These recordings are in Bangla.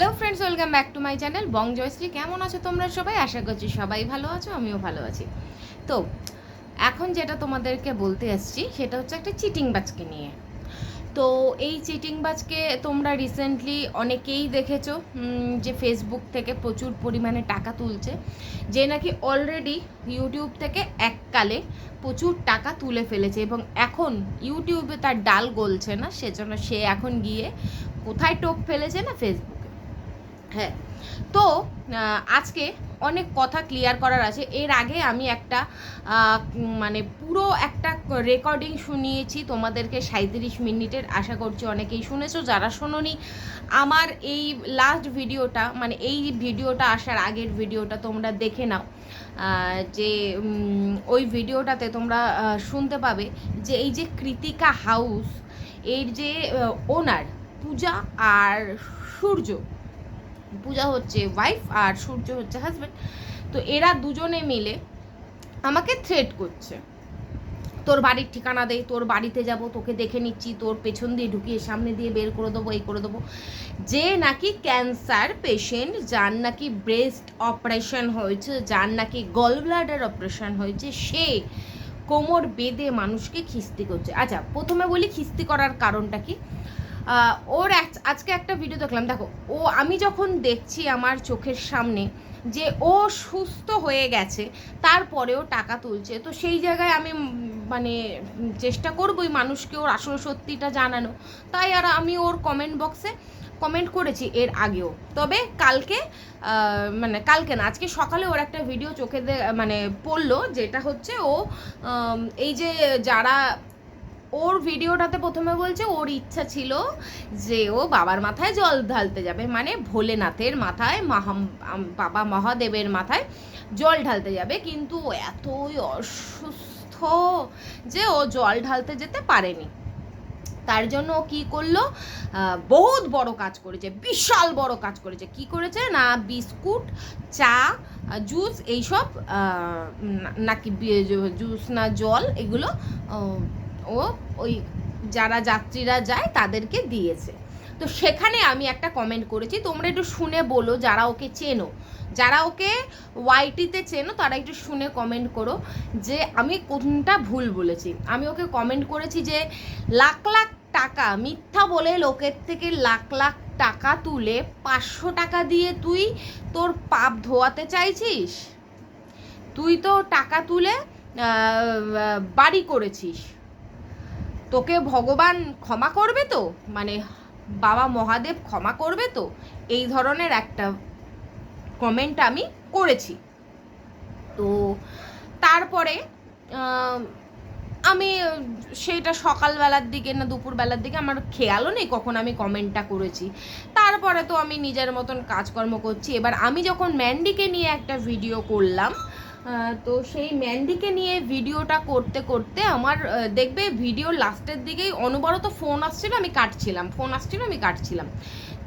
Hello friends welcome back to my channel Bong Joyshree কেমন আছো তোমরা সবাই? আশা করছি সবাই ভালো আছো, আমিও ভালো আছি। তো, এখন যেটা তোমাদেরকে বলতে আসছি, সেটা হচ্ছে একটা চিটিং বাজকে নিয়ে। তো, এই চিটিং বাজকে তোমরা রিসেন্টলি অনেকেই দেখেছ যে ফেসবুক থেকে প্রচুর পরিমাণে টাকা তুলছে, যে নাকি অলরেডি ইউটিউব থেকে এককালে প্রচুর টাকা তুলে ফেলেছে এবং এখন ইউটিউবে তার ডাল গলছে না, সেজন্য সে এখন গিয়ে কোথায় টোপ ফেলেছে না ফেসবুকে হ্যাঁ। তো আজকে অনেক কথা ক্লিয়ার করার আছে। এর আগে আমি একটা মানে পুরো একটা রেকর্ডিং শুনিয়েছি তোমাদেরকে সাঁত্রিশ মিনিটের। আশা করছি অনেকেই শুনেছো। যারা শোনোনি, আমার এই লাস্ট ভিডিওটা মানে এই ভিডিওটা আসার আগের ভিডিওটা তোমরা দেখে নাও। যে ওই ভিডিওটাতে তোমরা শুনতে পাবে যে এই যে কৃতিকা হাউস এর যে ওনার পূজা আর সূর্য পূজা হচ্ছে ওয়াইফ আর সূর্য হচ্ছে হাজব্যান্ড তো এরা দুজনে মিলে আমাকে থ্রেট করছে। তোর বাড়ির ঠিকানা দে, তোর বাড়িতে যাব, তোকে দেখে নিচ্ছি, তোর পেছন দিয়ে ঢুকিয়ে সামনে দিয়ে বের করে দেবো, এই করে দেবো। যে নাকি ক্যান্সার পেশেন্ট যার নাকি ব্রেস্ট অপারেশন হয়েছে, যার নাকি গল ব্লাডার অপারেশন হয়েছে, সে কোমর বেঁধে মানুষকে খিস্তি করছে। আচ্ছা প্রথমে বলি খিস্তি করার কারণটা কি? ওর আজকে একটা ভিডিও দেখলাম। দেখো, ও, আমি যখন দেখছি আমার চোখের সামনে যে ও সুস্থ হয়ে গেছে, তারপরেও টাকা তুলছে, তো সেই জায়গায় আমি মানে চেষ্টা করবই মানুষকে ওর আসল সত্যিটা জানানো। তাই আর আমি ওর কমেন্ট বক্সে কমেন্ট করেছি এর আগেও। তবে কালকে মানে কালকে না, আজকে সকালে ওর একটা ভিডিও চোখে মানে পড়ল, যেটা হচ্ছে ও এই যে যারা ওর ভিডিওটাতে প্রথমে বলছে, ওর ইচ্ছা ছিল যে ও বাবার মাথায় জল ঢালতে যাবে। মানে ভোলেনাথের মাথায়, মাহাম বাবা মহাদেবের মাথায় জল ঢালতে যাবে। কিন্তু এতই অসুস্থ যে ও জল ঢালতে যেতে পারেনি। তার জন্য ও কী করল? বহুত বড় কাজ করেছে, বিশাল বড় কাজ করেছে। কি করেছে? না, বিস্কুট, চা, জুস এইসব নাকি জুস না, জল এগুলো ও ওই যারা যাত্রীরা যায় তাদেরকে দিয়েছে। তো সেখানে আমি একটা কমেন্ট করেছি, তোমরা একটু শুনে বলো যারা ওকে চেনো। যারা ওকে ওয়াইটিতে চেনো, তারা একটু শুনে কমেন্ট করো যে আমি কোনটা ভুল বলেছি। আমি ওকে কমেন্ট করেছি যে লাখ লাখ টাকা, মিথ্যা বলে লোকের থেকে লাখ লাখ টাকা তুলে পাঁচশো টাকা দিয়ে তুই তোর পাপ ধোয়াতে চাইছিস? তুই তো টাকা তুলে বাড়ি করেছিস। তোকে ভগবান ক্ষমা করবে তো? মানে বাবা মহাদেব ক্ষমা করবে তো? এই ধরনের একটা কমেন্ট আমি করেছি। তো তারপরে আম, সেটা সকালবেলার দিকে না দুপুরবেলার দিকে আমার খেয়ালও নেই কখন আমি কমেন্টটা করেছি। তারপরে তো আমি নিজের মতন কাজকর্ম করছি। এবার আমি যখন ম্যান্ডিকে নিয়ে একটা ভিডিও করলাম তো সেই ম্যান্ডিকে নিয়ে ভিডিওটা করতে করতে আমার দেখবে ভিডিও লাস্টের দিকেই অনবরত ফোন আসছিল, আমি কাটছিলাম। ফোন আসছিল, আমি কাটছিলাম।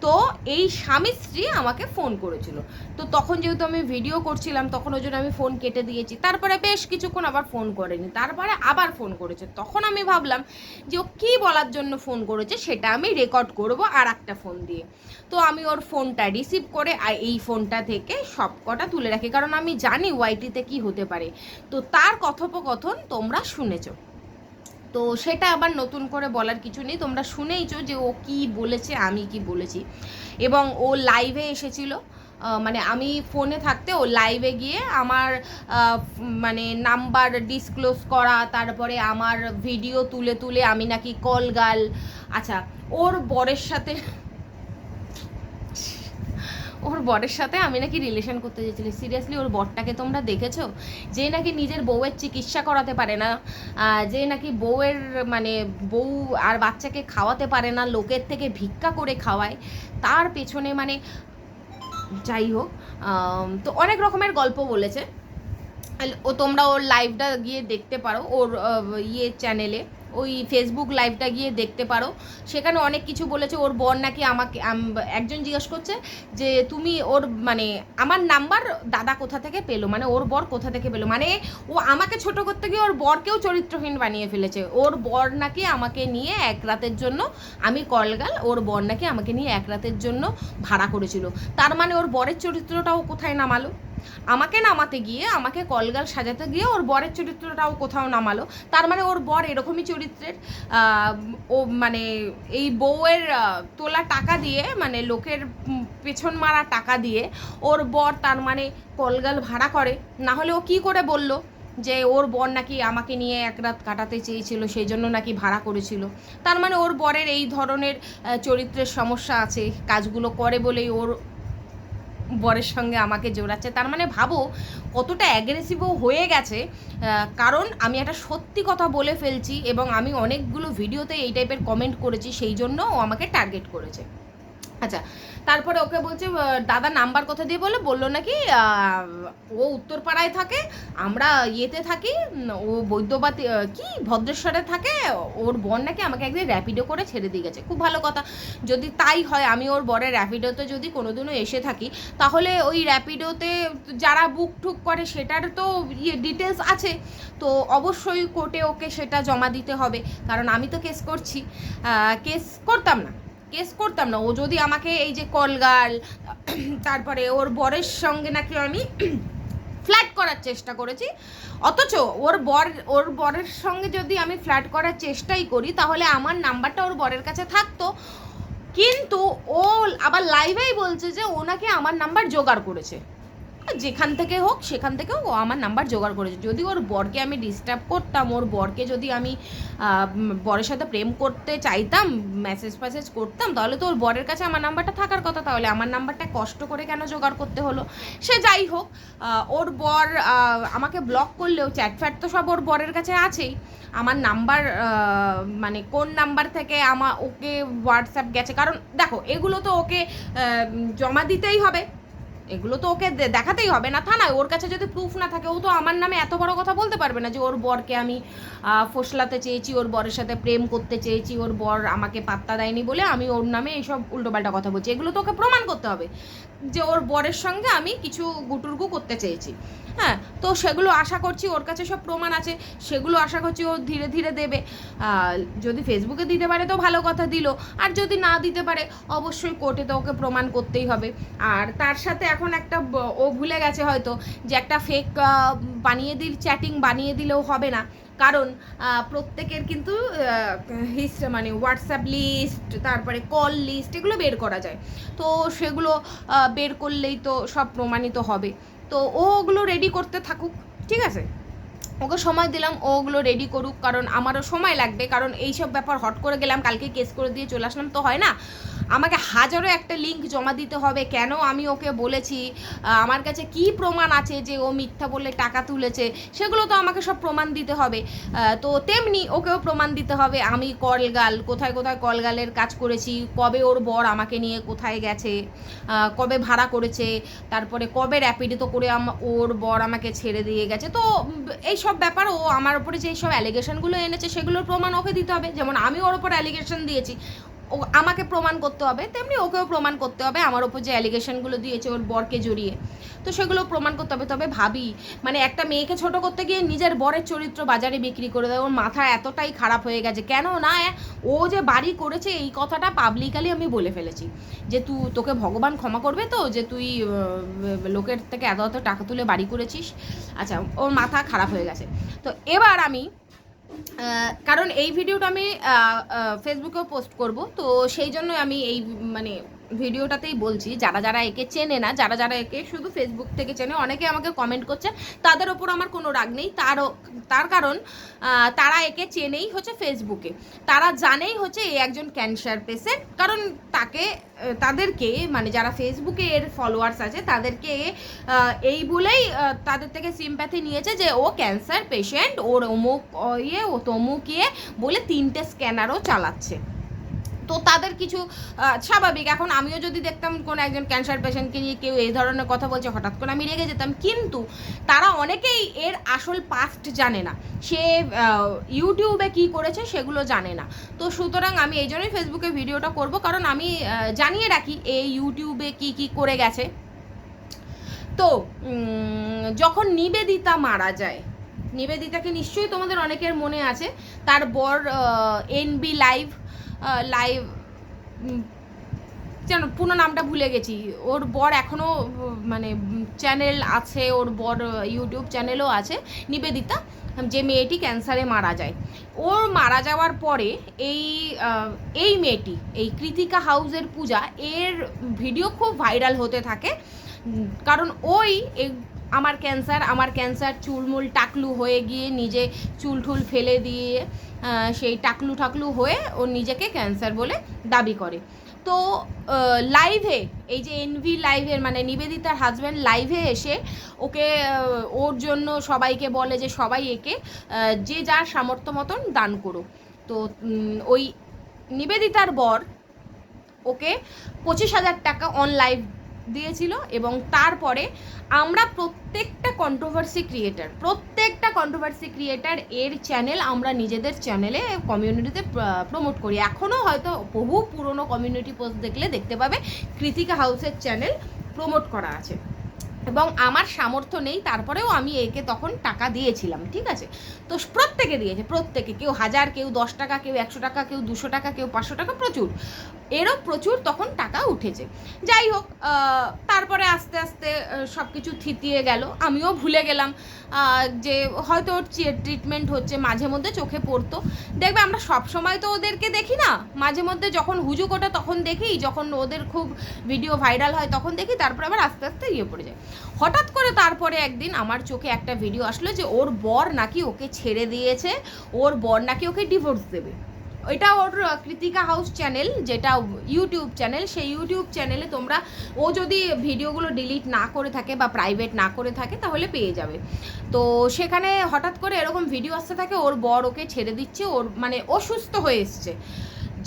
তো এই স্বামী স্ত্রী আমাকে ফোন করেছিল। তো তখন যেহেতু আমি ভিডিও করছিলাম, তখন ওই জন্য আমি ফোন কেটে দিয়েছি। তারপরে বেশ কিছুক্ষণ আবার ফোন করেনি। তারপরে আবার ফোন করেছে। তখন আমি ভাবলাম যে ও কী বলার জন্য ফোন করেছে সেটা আমি রেকর্ড করব আর একটা ফোন দিয়ে। তো আমি ওর ফোনটা রিসিভ করে আর এই ফোনটা থেকে সব কটা তুলে রাখি। কারণ আমি জানি ওয়াইটিতে কি হতে পারে। তো তার কথোপকথন তোমরা শুনেছো। তো সেটা আবার নতুন করে বলার কিছু নেই। তোমরা শুনেইছো যে ও কি বলেছে, আমি কি বলেছি। এবং ও লাইভে এসেছিল। মানে আমি ফোনে থাকতে ও লাইভে গিয়ে আমার মানে নাম্বার ডিসক্লোজ করা, তারপরে আমার ভিডিও তুলে তুলে আমি নাকি কল গাল আচ্ছা ওর বরের সাথে ওর বরের সাথে আমি নাকি রিলেশন করতে চেয়েছিলি সিরিয়াসলি ওর বরটাকে তোমরা দেখেছ? যে নাকি নিজের বউয়ের চিকিৎসা করাতে পারে না যে নাকি বউয়ের মানে বউ আর বাচ্চাকে খাওয়াতে পারে না, লোকের থেকে ভিক্ষা করে খাওয়ায়, তার পেছনে মানে যাই হোক তো অনেক রকমের গল্প বলেছে। ও তোমরা ওর লাইভটা গিয়ে দেখতে পারো, ওর ইয়ে চ্যানেলে ওই ফেসবুক লাইভটা গিয়ে দেখতে পারো। সেখানে অনেক কিছু বলেছে, ওর বর নাকি আমাকে একজন জিজ্ঞেস করছে যে, তুমি ওর মানে আমার নাম্বার দাদা কোথা থেকে পেল? মানে ওর বর কোথা থেকে পেল? মানে ও আমাকে ছোট করতে গিয়ে ওর বরকেও চরিত্রহীন বানিয়ে ফেলেছে। ওর বর নাকি আমাকে নিয়ে এক রাতের জন্য, আমি কলগাল, ওর বর নাকি আমাকে নিয়ে এক রাতের জন্য ভাড়া করেছিল। তার মানে ওর বরের চরিত্রটাও কোথায় নামালো? আমাকে নামাতে গিয়ে, আমাকে কলগাল সাজাতে গিয়ে ওর বরের চরিত্রটাও কোথাও নামালো। তার মানে ওর বর এরকমই চরিত্রের ও মানে এই বউয়ের তোলা টাকা দিয়ে মানে লোকের পেছন মারা টাকা দিয়ে ওর বর তার মানে কলগাল ভাড়া করে। না হলে ও কি করে বলল যে ওর বর নাকি আমাকে নিয়ে এক রাত কাটাতে চেয়েছিল, সেই জন্য নাকি ভাড়া করেছিল? তার মানে ওর বরের এই ধরনের চরিত্রের সমস্যা আছে, কাজগুলো করে বলেই ওর বরের সঙ্গে আমাকে জোড়াচ্ছে। তার মানে ভাবো, কতটা অ্যাগ্রেসিভও হয়ে গেছে কারণ আমি একটা সত্যি কথা বলে ফেলছি এবং আমি অনেকগুলো ভিডিওতে এই টাইপের কমেন্ট করেছি, সেই জন্য ও আমাকে টার্গেট করেছে। আচ্ছা তারপরে ওকে বলছে দাদা নাম্বার কোথা দিয়ে বলে বলল নাকি ও উত্তরপাড়ায় থাকে, আমরা ইয়েতে থাকি ও বৈদ্যবাতি কি, ভদ্রেশ্বরে থাকে, ওর বোন নাকি আমাকে একদিন র্যাপিডো করে ছেড়ে দিয়ে গেছে। খুব ভালো কথা। যদি তাই হয়, আমি ওর বরের র্যাপিডোতে যদি কোনোদিনও এসে থাকি, তাহলে ওই র্যাপিডোতে যারা বুক ঠুক করে, সেটার তো ইয়ে ডিটেলস আছে। তো অবশ্যই কোর্টে ওকে সেটা জমা দিতে হবে। কারণ আমি তো কেস করছি। কেস করতাম না। কেস করতাম না। ও যদি আমাকে এই যে কলগাল, তারপরে ওর বরের সঙ্গে নাকি আমি ফ্ল্যাট করার চেষ্টা করেছি। অথচ ওর বর, ওর বরের সঙ্গে যদি আমি ফ্ল্যাট করার চেষ্টাই করি, তাহলে আমার নাম্বারটা ওর বরের কাছে থাকতো। কিন্তু ও আবার লাইভেই বলছে যে ও নাকি আমার নাম্বার জোগাড় করেছে। যেখান থেকে হোক, সেখান থেকেও ও আমার নাম্বার জোগাড় করেছে। যদি ওর বরকে আমি ডিস্টার্ব করতাম, ওর বরকে যদি আমি বরের সাথে প্রেম করতে চাইতাম মেসেজ ফ্যাসেজ করতাম, তাহলে তো ওর বরের কাছে আমার নাম্বারটা থাকার কথা। তাহলে আমার নাম্বারটা কষ্ট করে কেন জোগাড় করতে হলো? সে যাই হোক ওর বর আমাকে ব্লক করলেও চ্যাট ফ্যাট তো সব ওর বরের কাছে আছেই। আমার নাম্বার মানে কোন নাম্বার থেকে আমার ওকে হোয়াটসঅ্যাপ গেছে? কারণ দেখো, এগুলো তো ওকে জমা দিতেই হবে। এগুলো তো ওকে দেখাতেই হবে। না থানায় ওর কাছে যদি প্রুফ না থাকে, ও তো আমার নামে এত বড় কথা বলতে পারবে না যে ওর বরকে আমি ফসলাতে চেয়েছি, ওর বরের সাথে প্রেম করতে চেয়েছি, ওর বর আমাকে পাত্তা দেয়নি বলে আমি ওর নামে এইসব উল্টোপাল্টা কথা বলছি। এগুলো তো ওকে প্রমাণ করতে হবে। যে ওর বরের সঙ্গে আমি কিছু গুটুরগু করতে চেয়েছি। হ্যাঁ তো সেগুলো আশা করছি ওর কাছে সব প্রমাণ আছে। সেগুলো আশা করছি ও ধীরে ধীরে দেবে। যদি ফেসবুকে দিতে পারে তো ভালো কথা দিল। আর যদি না দিতে পারে, অবশ্যই কোর্টে তো ওকে প্রমাণ করতেই হবে। আর তার সাথে এখন একটা ও ভুলে গেছে হয়তো যে একটা ফেক বানিয়ে দিল চ্যাটিং বানিয়ে দিলেও হবে না। কারণ প্রত্যেকের কিন্তু হিস্ট মানে হোয়াটসঅ্যাপ লিস্ট তারপরে কল লিস্ট এগুলো বের করা যায়। তো সেগুলো বের করলেই তো সব প্রমাণিত হবে। তো ওগুলো রেডি করতে থাকুক, ঠিক আছে? ওকে সময় দিলাম ওগুলো রেডি করুক কারণ আমারও সময় লাগবে কারণ এইসব ব্যাপার হট করে গেলাম কালকে কেস করে দিয়ে চলে আসলাম তো হয় না। আমাকে হাজারো একটা লিঙ্ক জমা দিতে হবে কেন আমি ওকে বলেছি? আমার কাছে কি প্রমাণ আছে যে ও মিথ্যা বলে টাকা তুলেছে? সেগুলো তো আমাকে সব প্রমাণ দিতে হবে। তো তেমনি ওকেও প্রমাণ দিতে হবে আমি কলগাল কোথায় কোথায় কলগালের কাজ করেছি কবে ওর বর আমাকে নিয়ে কোথায় গেছে কবে ভাড়া করেছে তারপরে কবে র্যাপিডিতো করে ওর বর আমাকে ছেড়ে দিয়ে গেছে তো উম, এইসব ব্যাপার, ও আমার ওপরে যেই সব অ্যালিগেশনগুলো এনেছে, সেগুলোর প্রমাণ ওকে দিতে হবে। যেমন আমি ওর ওপর অ্যালিগেশন দিয়েছি। ও আমাকে প্রমাণ করতে হবে, তেমনি ওকেও প্রমাণ করতে হবে, আমার ওপর যে অ্যালিগেশনগুলো দিয়েছে ওর বরকে জড়িয়ে। তো সেগুলো প্রমাণ করতে হবে, তবে ভাবি মানে একটা মেয়েকে ছোট করতে গিয়ে নিজের বরের চরিত্র বাজারে বিক্রি করে দেয়, ওর মাথা এতটাই খারাপ হয়ে গেছে। কেন না ও যে বাড়ি করেছে, এই কথাটা পাবলিকালি আমি বলে ফেলেছি। যে তুই তোকে ভগবান ক্ষমা করবে তো, যে তুই লোকের থেকে এত এত টাকা তুলে বাড়ি করেছিস। আচ্ছা ওর মাথা খারাপ হয়ে গেছে। তো এবার আমি কারণ এই ভিডিওটা আমি ফেসবুকেও পোস্ট করব তো সেই জন্য আমি এই মানে ভিডিওটাতেই বলছি, যারা যারা একে চেনে না, যারা যারা একে শুধু ফেসবুক থেকে চেনে, অনেকে আমাকে কমেন্ট করছে, তাদের ওপর আমার কোনো রাগ নেই। তারও, তার কারণ তারা একে চেনেই হচ্ছে ফেসবুকে তারা জানেই হচ্ছে এ একজন ক্যান্সার পেশেন্ট কারণ তাকে তাদেরকে মানে যারা ফেসবুকে এর ফলোয়ার্স আছে, তাদেরকে এই বলেই তাদের থেকে সিম্প্যাথি নিয়েছে যে ও ক্যান্সার পেশেন্ট ওর অমুক ইয়ে ও তমুক ইয়ে বলে তিনটে স্ক্যানারও চালাচ্ছে। তো তাদের কিছু স্বাভাবিক। এখন আমিও যদি দেখতাম কোনো একজন ক্যান্সার পেশেন্টকে নিয়ে কেউ এই ধরনের কথা বলছে, হঠাৎ করে আমি রেগে যেতাম। কিন্তু তারা অনেকেই এর আসল পাস্ট জানে না। সে ইউটিউবে কি করেছে সেগুলো জানে না। তো সুতরাং আমি এই জন্যই ফেসবুকে ভিডিওটা করব। কারণ আমি জানিয়ে রাখি এই ইউটিউবে কি কি করে গেছে। তো যখন নিবেদিতা মারা যায়, নিবেদিতাকে নিশ্চয়ই তোমাদের অনেকের মনে আছে, তার বর এনবি লাইভ লাইভ যেন পুরো নামটা ভুলে গেছি। ওর বর এখনও মানে চ্যানেল আছে, ওর বর ইউটিউব চ্যানেলও আছে, নিবেদিতা, যে মেয়েটি ক্যান্সারে মারা যায়। ওর মারা যাওয়ার পরে এই এই মেয়েটি, এই কৃতিকা হাউসের পূজা, এর ভিডিও খুব ভাইরাল হতে থাকে। কারণ ওই আমার ক্যান্সার আমার ক্যান্সার চুলমুল টাকলু হয়ে গিয়ে নিজে চুল টুল ফেলে দিয়ে সেই টাকলু টাকলু হয়ে ও নিজেকে ক্যান্সার বলে দাবি করে। তো লাইভে এই যে এনভি লাইভের মানে নিবেদিতার হাজব্যান্ড লাইভে এসে ওকে ওর জন্য সবাইকে বলে যে সবাই একে যে যার সামর্থ্য মতন দান করো তো ওই নিবেদিতার বর ওকে পঁচিশ হাজার টাকা অন লাইভ দিয়েছিল এবং তারপরে আমরা প্রত্যেকটা কন্ট্রোভার্সি ক্রিয়েটার প্রত্যেকটা কন্ট্রোভার্সি ক্রিয়েটার এর চ্যানেল আমরা নিজেদের চ্যানেলে কমিউনিটিতে প্রমোট করি। এখনও হয়তো বহু পুরনো কমিউনিটি পোস্ট দেখলে দেখতে পাবে কৃতিকা হাউসের চ্যানেল প্রমোট করা আছে। এবং আমার সামর্থ্য নেই, তারপরেও আমি একে তখন টাকা দিয়েছিলাম, ঠিক আছে? তো প্রত্যেকে দিয়েছে, প্রত্যেকে, কেউ হাজার, কেউ দশ টাকা, কেউ একশো টাকা, কেউ দুশো টাকা, কেউ পাঁচশো টাকা, প্রচুর। এরও প্রচুর তখন টাকা উঠেছে। যাই হোক তারপরে আস্তে আস্তে সব কিছু থিতিয়ে গেল। আমিও ভুলে গেলাম যে হয়তো ট্রিটমেন্ট হচ্ছে, মাঝে মধ্যে চোখে পড়তো। দেখবে আমরা সব সময় তো ওদেরকে দেখি না। মাঝে মধ্যে যখন হুজুক ওটা তখন দেখি। যখন ওদের খুব ভিডিও ভাইরাল হয়, তখন দেখি, তারপরে আবার আস্তে আস্তে ইয়ে পড়ে যায়। হঠাৎ করে তারপরে একদিন আমার চোখে একটা ভিডিও আসলো যে ওর বর নাকি ওকে ছেড়ে দিয়েছে, ওর বর নাকি ওকে ডিভোর্স দেবে। এটা ওর কৃতিকা হাউস চ্যানেল যেটা ইউটিউব চ্যানেল সেই ইউটিউব চ্যানেলে তোমরা, ও যদি ভিডিওগুলো ডিলিট না করে থাকে বা প্রাইভেট না করে থাকে, তাহলে পেয়ে যাবে। তো সেখানে হঠাৎ করে এরকম ভিডিও আসতে থাকে, ওর বর ওকে ছেড়ে দিচ্ছে, ওর মানে অসুস্থ হয়ে এসছে।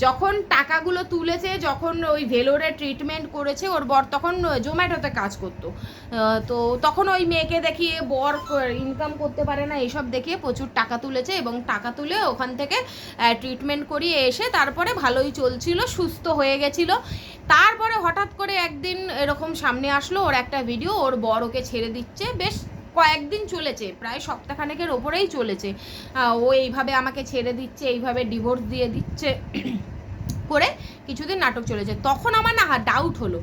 যখন টাকাগুলো তুলেছে, যখন ওই ভেলোরে ট্রিটমেন্ট করেছে, ওর বর তখন জোম্যাটোতে কাজ করতো। তো তখন ওই মেয়েকে দেখিয়ে বর ইনকাম করতে পারে না, এসব দেখিয়ে প্রচুর টাকা তুলেছে এবং টাকা তুলে ওখান থেকে ট্রিটমেন্ট করিয়ে এসে তারপরে ভালোই চলছিল, সুস্থ হয়ে গেছিল। তারপরে হঠাৎ করে একদিন এরকম সামনে আসলো, ওর একটা ভিডিও ওর বর ওকে ছেড়ে দিচ্ছে। বেশ কয়েকদিন চলেছে, প্রায় সপ্তাহখানেকের ওপরেই চলেছে। ও এইভাবে আমাকে ছেড়ে দিচ্ছে, এইভাবে ডিভোর্স দিয়ে দিচ্ছে, করে কিছুদিন নাটক চলেছে। তখন আমার না ডাউট হলো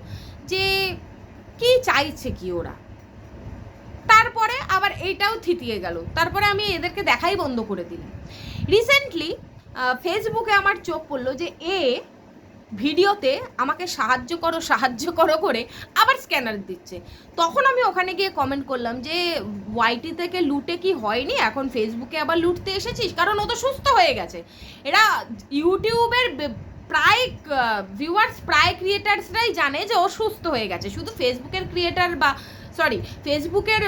যে কি চাইছে কি ওরা? তারপরে আবার এইটাও থিতিয়ে গেল। তারপরে আমি এদেরকে দেখাই বন্ধ করে দিলাম। রিসেন্টলি ফেসবুকে আমার চোখ পড়ল যে এ ভিডিওতে আমাকে সাহায্য করো সাহায্য করো করে আবার স্ক্যানার দিচ্ছে। তখন আমি ওখানে গিয়ে কমেন্ট করলাম যে ওয়াইটি থেকে লুটে কি হয়নি? এখন ফেসবুকে আবার লুটতে এসেছিস? কারণ ও তো সুস্থ হয়ে গেছে। এরা ইউটিউবের প্রায় ভিউয়ার্স প্রায় ক্রিয়েটার্সরাই জানে যে ও সুস্থ হয়ে গেছে। শুধু ফেসবুকের ক্রিয়েটার বা সরি ফেসবুকের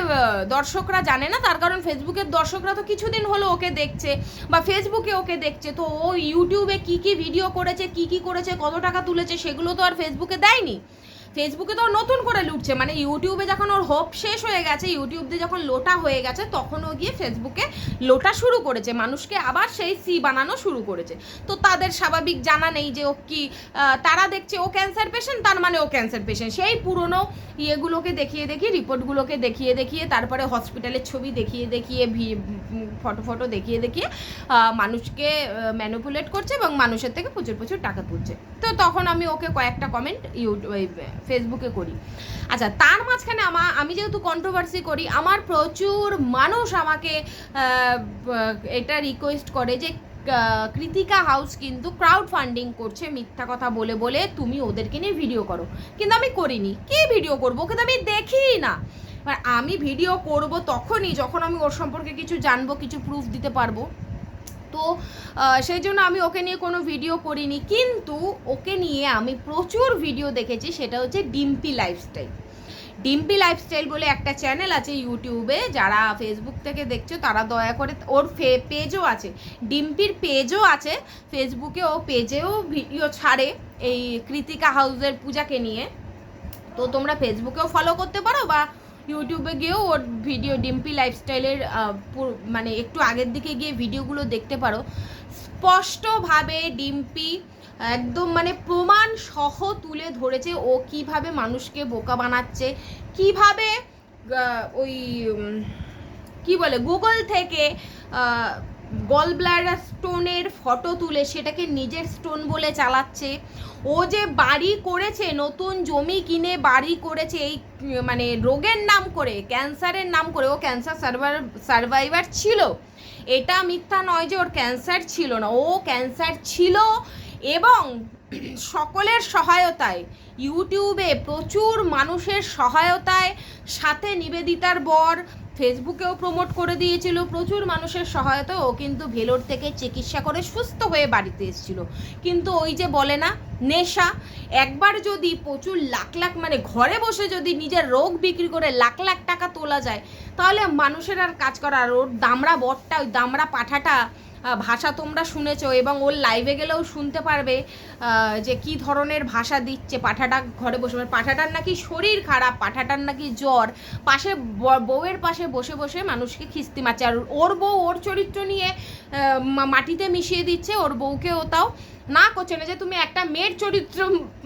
দর্শকরা জানে না, তার কারণ ফেসবুকের দর্শকরা তো কিছুদিন হলো ওকে দেখছে বা ফেসবুকে ওকে দেখছে, তো ও ইউটিউবে কি কি ভিডিও করেছে, কি কি করেছে, কত টাকা তুলেছে, সেগুলো তো আর ফেসবুকে দেয়নি। ফেসবুকে তো নতুন করে লুটছে মানে ইউটিউবে যখন ওর হোপ শেষ হয়ে গেছে ইউটিউব দিয়ে যখন লোটা হয়ে গেছে, তখন ও গিয়ে ফেসবুকে লোটা শুরু করেছে, মানুষকে আবার সেই সি বানানো শুরু করেছে। তো তাদের স্বাভাবিক জানা নেই যে ও কি তারা দেখছে ও ক্যান্সার পেশেন্ট তার মানে ও ক্যান্সার পেশেন্ট সেই পুরনো ইয়েগুলোকে দেখিয়ে দেখিয়ে রিপোর্টগুলোকে দেখিয়ে দেখিয়ে, তারপরে হসপিটালের ছবি দেখিয়ে দেখিয়ে ফটো ফটো দেখিয়ে দেখিয়ে মানুষকে ম্যানুপুলেট করছে এবং মানুষের থেকে প্রচুর প্রচুর টাকা তুলছে। তো তখন আমি ওকে কয়েকটা কমেন্ট ইউটিউব ফেসবুকে করি। আচ্ছা তার মাঝখানে আমা, আমি যেহেতু কন্ট্রোভার্সি করি, আমার প্রচুর মানুষ আমাকে এটা রিকোয়েস্ট করে যে কৃতিকা হাউস কিন্তু ক্রাউড ফান্ডিং করছে মিথ্যা কথা বলে বলে তুমি ওদেরকে নিয়ে ভিডিও করো। কিন্তু আমি করিনি। কি ভিডিও করব? ওকে তো আমি দেখি না। এবার আমি ভিডিও করব তখনই যখন আমি ওর সম্পর্কে কিছু জানব, কিছু প্রুফ দিতে পারব। তো সেই জন্য আমি ওকে নিয়ে কোনো ভিডিও করিনি। কিন্তু ওকে নিয়ে আমি প্রচুর ভিডিও দেখেছি, সেটা হচ্ছে ডিম্পি লাইফস্টাইল ডিম্পি লাইফস্টাইল বলে একটা চ্যানেল আছে ইউটিউবে, যারা ফেসবুক থেকে দেখছ তারা দয়া করে ওর ফে পেজও আছে। ডিম্পির পেজও আছে ফেসবুকে ও পেজেও ভিডিও ছাড়ে এই কৃতিকা হাউসের পূজাকে নিয়ে। তো তোমরা ফেসবুকেও ফলো করতে পারো বা ইউটিউবে গিয়েও ওর ভিডিও ডিম্পি লাইফস্টাইলের মানে একটু আগের দিকে গিয়ে ভিডিওগুলো দেখতে পারো। স্পষ্টভাবে ডিম্পি, একদম মানে প্রমাণ সহ তুলে ধরেছে ও কীভাবে মানুষকে বোকা বানাচ্ছে, কীভাবে ওই কি বলে গুগল থেকে গল ব্লাডার স্টোনের ফটো তুলে সেটাকে নিজের স্টোন বলে চালাচ্ছে। ও যে বাড়ি করেছে, নতুন জমি কিনে বাড়ি করেছে, এই মানে রোগের নাম করে, ক্যান্সারের নাম করে, ও ক্যান্সার সার্ভার, সার্ভাইভার ছিল। এটা মিথ্যা নয় যে ওর ক্যান্সার ছিল না, ও ক্যান্সার ছিল এবং সকলের সহায়তায়, ইউটিউবে প্রচুর মানুষের সহায়তায়, সাথে নিবেদিতার বর ফেসবুকেও প্রমোট করে দিয়েছিল প্রচুর মানুষের সহায়তা ও কিন্তু ভেলোর থেকে চিকিৎসা করে সুস্থ হয়ে বাড়িতে এসেছিল। কিন্তু ওই যে বলে না, নেশা, একবার যদি প্রচুর লাখ লাখ মানে ঘরে বসে যদি নিজের রোগ বিক্রি করে লাখ লাখ টাকা তোলা যায়, তাহলে মানুষের আর কাজ করার ওর দামড়া বটটা ওই দামড়া পাঠাটা ভাষা তোমরা শুনেছো এবং ওর লাইভে গেলেও শুনতে পারবে যে কি ধরনের ভাষা দিচ্ছে। পাঠাটা ঘরে বসে পাঠাটার নাকি শরীর খারাপ, পাঠাটার নাকি জ্বর। পাশে বউয়ের পাশে বসে বসে মানুষকে খিস্তি মারছে। আর ওর বউ ওর চরিত্র নিয়ে মাটিতে মিশিয়ে দিচ্ছে, ওর বউকে ও তাও না করছে না যে তুমি একটা মেয়ের চরিত্র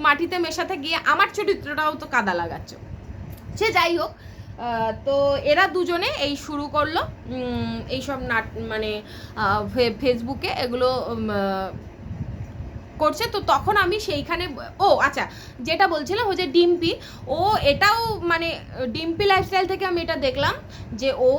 মাটিতে মেশাতে গিয়ে আমার চরিত্রটাও তো কাদা লাগাচ্ছ। সে যাই হোক তো এরা দুজনে এই শুরু করল এইসব নাট মানে ফেসবুকে এগুলো করছে। তো তখন আমি সেইখানে, ও আচ্ছা যেটা বলছিলাম হচ্ছে যে ডিম্পি, ও এটাও মানে ডিম্পি লাইফস্টাইল থেকে আমি এটা দেখলাম যে ও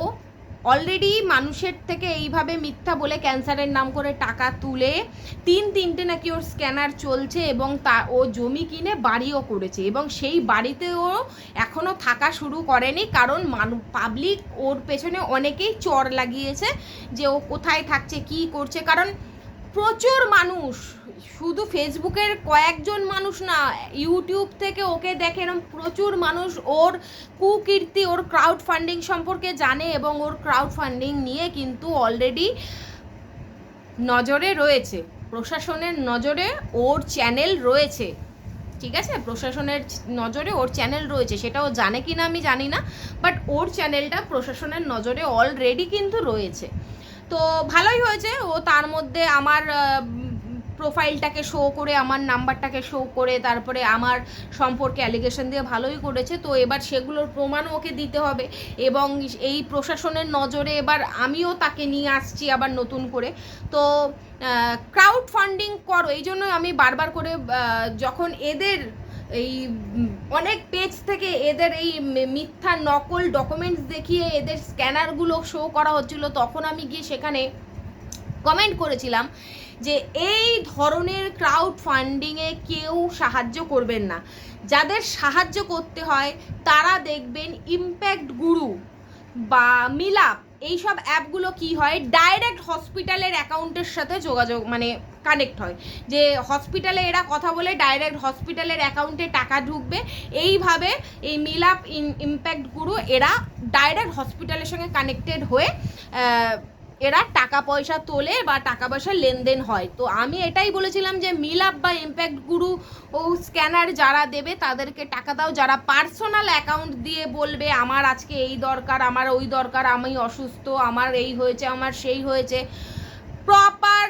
অলরেডি মানুষের থেকে এইভাবে মিথ্যা বলে ক্যান্সারের নাম করে টাকা তুলে তিন তিনটে নাকি ওর স্ক্যানার চলছে এবং তা ও জমি কিনে বাড়িও করেছে এবং সেই বাড়িতে ও এখনও থাকা শুরু করেনি কারণ মানু পাবলিক ওর পেছনে অনেকেই চর লাগিয়েছে যে ও কোথায় থাকছে, কি করছে, কারণ প্রচুর মানুষ শুধু ফেসবুকের কয়েকজন মানুষ না ইউটিউব থেকে ওকে দেখে এরকম প্রচুর মানুষ ওর কুকীর্তি, ওর ক্রাউড ফান্ডিং সম্পর্কে জানে এবং ওর ক্রাউড ফান্ডিং নিয়ে কিন্তু অলরেডি নজরে রয়েছে। প্রশাসনের নজরে ওর চ্যানেল রয়েছে। ঠিক আছে? প্রশাসনের নজরে ওর চ্যানেল রয়েছে। সেটা ও জানে কি না আমি জানি না বাট ওর চ্যানেলটা প্রশাসনের নজরে অলরেডি কিন্তু রয়েছে। তো ভালোই হয়েছে। ও তার মধ্যে আমার প্রোফাইলটাকে শো করে, আমার নাম্বারটাকে শো করে, তারপরে আমার সম্পর্কে অ্যালিগেশন দিয়ে ভালোই করেছে। তো এবার সেগুলোর প্রমাণ ওকে দিতে হবে। এবং এই প্রশাসনের নজরে এবার আমিও তাকে নিয়ে আসছি আবার নতুন করে। তো ক্রাউড ফান্ডিং করো, এই জন্য আমি বারবার করে যখন এদের এই অনেক পেজ থেকে এদের এই মিথ্যা নকল ডকুমেন্টস দেখিয়ে এদের স্ক্যানারগুলো শো করা হচ্ছিল, তখন আমি গিয়ে সেখানে কমেন্ট করেছিলাম যে এই ধরনের ক্রাউড ফান্ডিংয়ে কেউ সাহায্য করবেন না। যাদের সাহায্য করতে হয়, তারা দেখবেন ইম্প্যাক্ট গুরু বা মিলাপ, এইসব অ্যাপগুলো কি হয়? ডাইরেক্ট হসপিটালের অ্যাকাউন্টের সাথে যোগাযোগ মানে কানেক্ট হয়। যে হসপিটালে এরা কথা বলে ডাইরেক্ট হসপিটালের অ্যাকাউন্টে টাকা ঢুকবে। এইভাবে এই মিলাপ ইম্প্যাক্ট গুরু এরা ডাইরেক্ট হসপিটালের সঙ্গে কানেক্টেড হয়ে এরা টাকা পয়সা তোলে বা টাকা পয়সার লেনদেন হয়। তো আমি এটাই বলেছিলাম যে মিলাপ বা ইম্প্যাক্ট গুরু ও স্ক্যানার যারা দেবে, তাদেরকে টাকা দাও। যারা পার্সোনাল অ্যাকাউন্ট দিয়ে বলবে, আমার আজকে এই দরকার, আমার ওই দরকার, আমি অসুস্থ, আমার এই হয়েছে, আমার সেই হয়েছে। প্রপার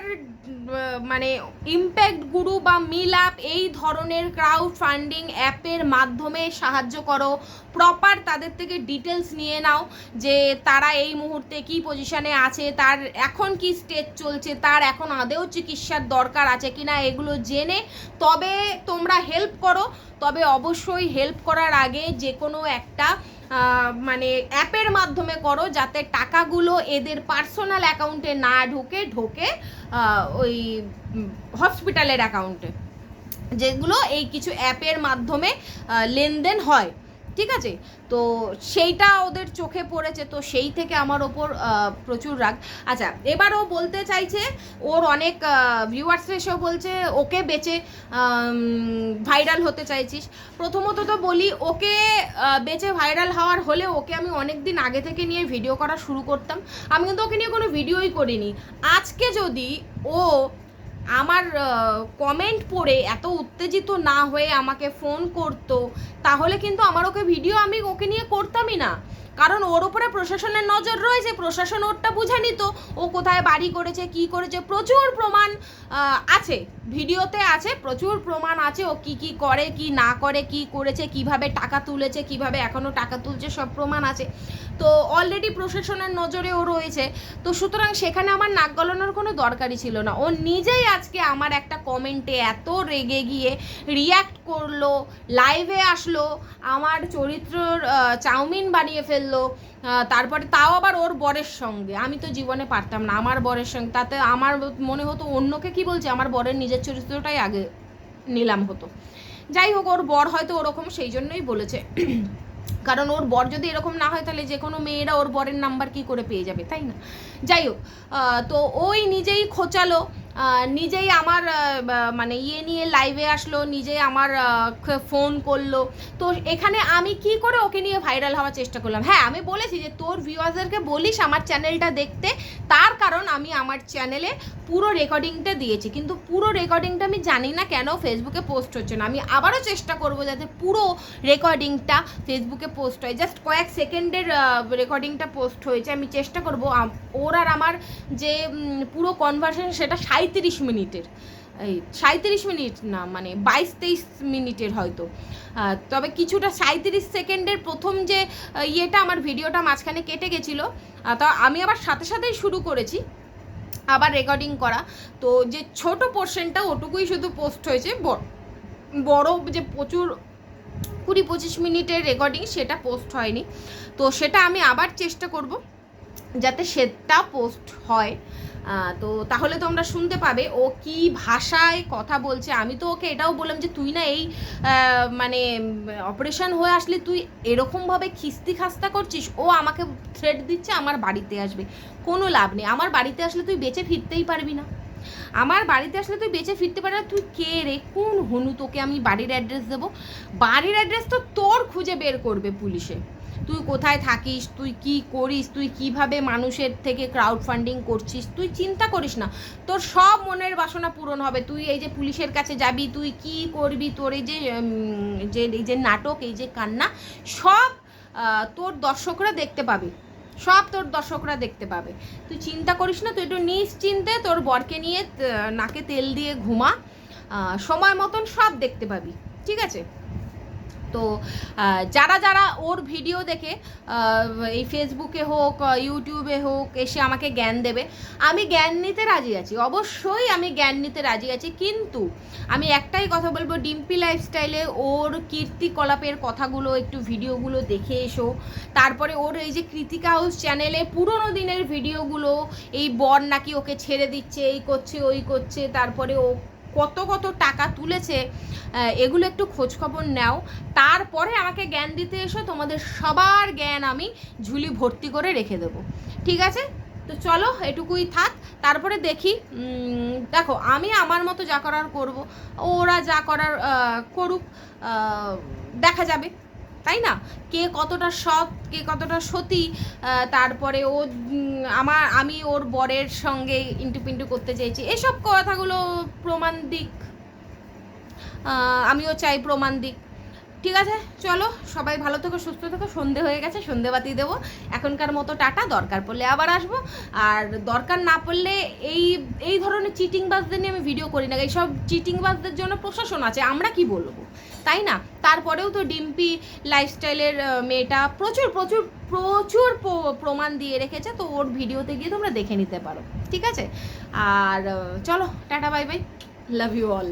মানে ইম্প্যাক্ট গুরু বা মিল আপ এই ধরনের ক্রাউড ফান্ডিং অ্যাপের মাধ্যমে সাহায্য করো। প্রপার তাদের থেকে ডিটেলস নিয়ে নাও যে তারা এই মুহূর্তে কি পজিশনে আছে, তার এখন কি স্টেজ চলছে, তার এখন আদেও চিকিৎসার দরকার আছে কিনা এগুলো জেনে তবে তোমরা হেল্প করো। তবে অবশ্যই হেল্প করার আগে যে কোনো একটা মানে অ্যাপের মাধ্যমে করো যাতে টাকাগুলো এদের পার্সোনাল অ্যাকাউন্টে না ঢুকে, ঢোকে ওই হসপিটালের অ্যাকাউন্টে। যেগুলো এই কিছু অ্যাপের মাধ্যমে লেনদেন হয়। ঠিক আছে? তো সেইটা ওদের চোখে পড়েছে, তো সেই থেকে আমার ওপর প্রচুর রাগ। আচ্ছা এবার ও বলতে চাইছে, ওর অনেক ভিউয়ার্স এসেও বলছে, ওকে বেচে ভাইরাল হতে চাইছিস। প্রথমত তো বলি, ওকে বেচে ভাইরাল হওয়ার হলে ওকে আমি অনেক দিন আগে থেকে নিয়ে ভিডিও করা শুরু করতাম। আমি কিন্তু ওকে নিয়ে কোনো ভিডিওই করিনি। আজকে যদি ও আমার কমেন্ট পড়ে এত উত্তেজিত না হয়ে আমাকে ফোন করতো, তাহলে কিন্তু আমার ওকে ভিডিও আমি, ওকে নিয়ে করতামই না। কারণ ওর উপরে প্রশাসনের নজর রয়েছে, প্রশাসন ওরটা বুঝে নিত ও কোথায় বাড়ি করেছে, কি করেছে, প্রচুর প্রমাণ আছে, ভিডিওতে আছে, প্রচুর প্রমাণ আছে ও কি কি করে, কি না করে, কি করেছে, কীভাবে টাকা তুলেছে, কীভাবে এখনও টাকা তুলছে, সব প্রমাণ আছে। তো অলরেডি প্রশাসনের নজরে ও রয়েছে। তো সুতরাং সেখানে আমার নাক গলানোর কোনো দরকারই ছিল না। ও নিজেই আজকে আমার একটা কমেন্টে এত রেগে গিয়ে রিয়্যাক্ট করল লাইভে আসলো, আমার চরিত্রর চাউমিন বানিয়ে ফেলল আহ, তারপরে তাও আবার ওর বরের সঙ্গে। আমি তো জীবনে পারতাম না আমার বরের সঙ্গে। তাতে আমার মনে হতো অন্যকে কি বলছে? আমার বরের নিজের চরিত্রটাই আগে নিলাম হতো। যাই হোক ওর বর হয়তো ওরকম সেই জন্যই বলেছে। কারণ ওর বর যদি এরকম না হয় তাহলে যে কোনো মেয়েরা ওর বরের নাম্বার কি করে পেয়ে যাবে তাই না? যাই হোক তো ওই নিজেই খোঁচালো। নিজেই আমার মানে ইয়ে নিয়ে লাইভে আসলো, নিজেই আমার ফোন করল। তো এখানে আমি কি করে ওকে নিয়ে ভাইরাল হওয়ার চেষ্টা করলাম? হ্যাঁ আমি বলেছি যে তোর ভিউয়ার্সদেরকে বলিস আমার চ্যানেলটা দেখতে। তার কারণ আমি আমার চ্যানেলে পুরো রেকর্ডিংটা দিয়েছি। কিন্তু পুরো রেকর্ডিংটা আমি জানি না কেন ফেসবুকে পোস্ট হচ্ছে না। আমি আবারও চেষ্টা করব যাতে পুরো রেকর্ডিংটা ফেসবুকে পোস্ট হয়। জাস্ট কয়েক সেকেন্ডের রেকর্ডিংটা পোস্ট হয়েছে। আমি চেষ্টা করব ওর আর আমার যে পুরো কনভারসেশন সেটা সাঁত্রিশ মিনিটের। এই সাঁত্রিশ মিনিট না মানে বাইশ তেইশ মিনিটের হয়তো। তবে কিছুটা সাঁত্রিশ সেকেন্ডের প্রথম যে ইয়েটা আমার ভিডিওটা মাঝখানে কেটে গেছিল তা আমি আবার সাথে সাথেই শুরু করেছি, আবার রেকর্ডিং করা। তো যে ছোট পোর্শনটা ওটুকুই শুধু পোস্ট হয়েছে বড় যে প্রচুর কুড়ি পঁচিশ মিনিটের রেকর্ডিং সেটা পোস্ট হয়নি। তো সেটা আমি আবার চেষ্টা করব, যাতে সেটা পোস্ট হয়। তো তাহলে তোমরা শুনতে পাবে ও কি ভাষায় কথা বলছে। আমি তো ওকে এটাও বললাম যে তুই না এই মানে অপারেশন হয়ে আসলে তুই এরকমভাবে খিস্তি খাস্তা করছিস, ও আমাকে থ্রেড দিচ্ছে, আমার বাড়িতে আসবে। কোনো লাভ নেই। আমার বাড়িতে আসলে তুই বেঁচে ফিরতেই পারবি না। আমার বাড়িতে আসলে তুই বেঁচে ফিরতে পারবি তুই কে রে? কোন হনু তোকে আমি বাড়ির অ্যাড্রেস দেবো? বাড়ির অ্যাড্রেস তো তোর খুঁজে বের করবে পুলিশে। তুই কোথায় থাকিস? তুই কি করিস? তুই কীভাবে মানুষের থেকে ক্রাউড ফান্ডিং করছিস? তুই চিন্তা করিস না। তোর সব মনের বাসনা পূরণ হবে। তুই এই যে পুলিশের কাছে যাবি, তুই কি করবি? তোর এই যে এই যে নাটক, এই যে কান্না, সব তোর দর্শকরা দেখতে পাবে। সব তোর দর্শকরা দেখতে পাবে। তুই চিন্তা করিস না, তুই একটু নিশ্চিন্তে তোর বরকে নিয়ে নাকে তেল দিয়ে ঘুমা সময় মতন সব দেখতে পাবি। ঠিক আছে? তো যারা যারা ওর ভিডিও দেখে এই ফেসবুকে হোক ইউটিউবে হোক, এসে আমাকে জ্ঞান দেবে, আমি জ্ঞান নিতে রাজি আছি। অবশ্যই আমি জ্ঞান নিতে রাজি আছি, কিন্তু আমি একটাই কথা বলব, ডিম্পি লাইফস্টাইলে ওর কীর্তিকলাপের কথাগুলো, একটু ভিডিওগুলো দেখে এসো। তারপরে ওর এই যে কৃতিকা হাউস চ্যানেলে পুরোনো দিনের ভিডিওগুলো এই বর নাকি ওকে ছেড়ে দিচ্ছে, এই করছে, ওই করছে, তারপরে ও কত কত টাকা তুলেছে এগুলো একটু খোঁজখবর নাও। তারপরে আমাকে জ্ঞান দিতে এসো, তোমাদের সবার জ্ঞান আমি ঝুলি ভর্তি করে রেখে দেবো। ঠিক আছে? তো চলো, এটুকুই থাক। তারপরে দেখি দেখো, আমি আমার মতো যা করার করব, ওরা যা করার করুক দেখা যাবে। তাই না? কে কতটা সৎ, কে কতটা সতী তারপরে ও আমার, আমি ওর বরের সঙ্গে ইন্টু পিন্টু করতে চাইছি। এসব কথাগুলো প্রমাণ দিক। আমিও চাই প্রমাণ দিক। ঠিক আছে? চলো, সবাই ভালো থেকো, সুস্থ থেকো। সন্ধে হয়ে গেছে, সন্ধেবাতি দেবো। এখনকার মতো টাটা, দরকার পড়লে আবার আসব। আর দরকার না পড়লে এই এই ধরনের চিটিংবাজদের নিয়ে আমি ভিডিও করি না। এইসব চিটিংবাজদের জন্য প্রশাসন আছে, আমরা কি বলব? তাই না? তারপরেও তো ডিম্পি লাইফস্টাইলের মেয়েটা প্রচুর প্রচুর প্রচুর প্রমাণ দিয়ে রেখেছে। তো ওর ভিডিওতে গিয়ে তোমরা দেখে নিতে পারো। ঠিক আছে? আর চলো, tata bye bye love you all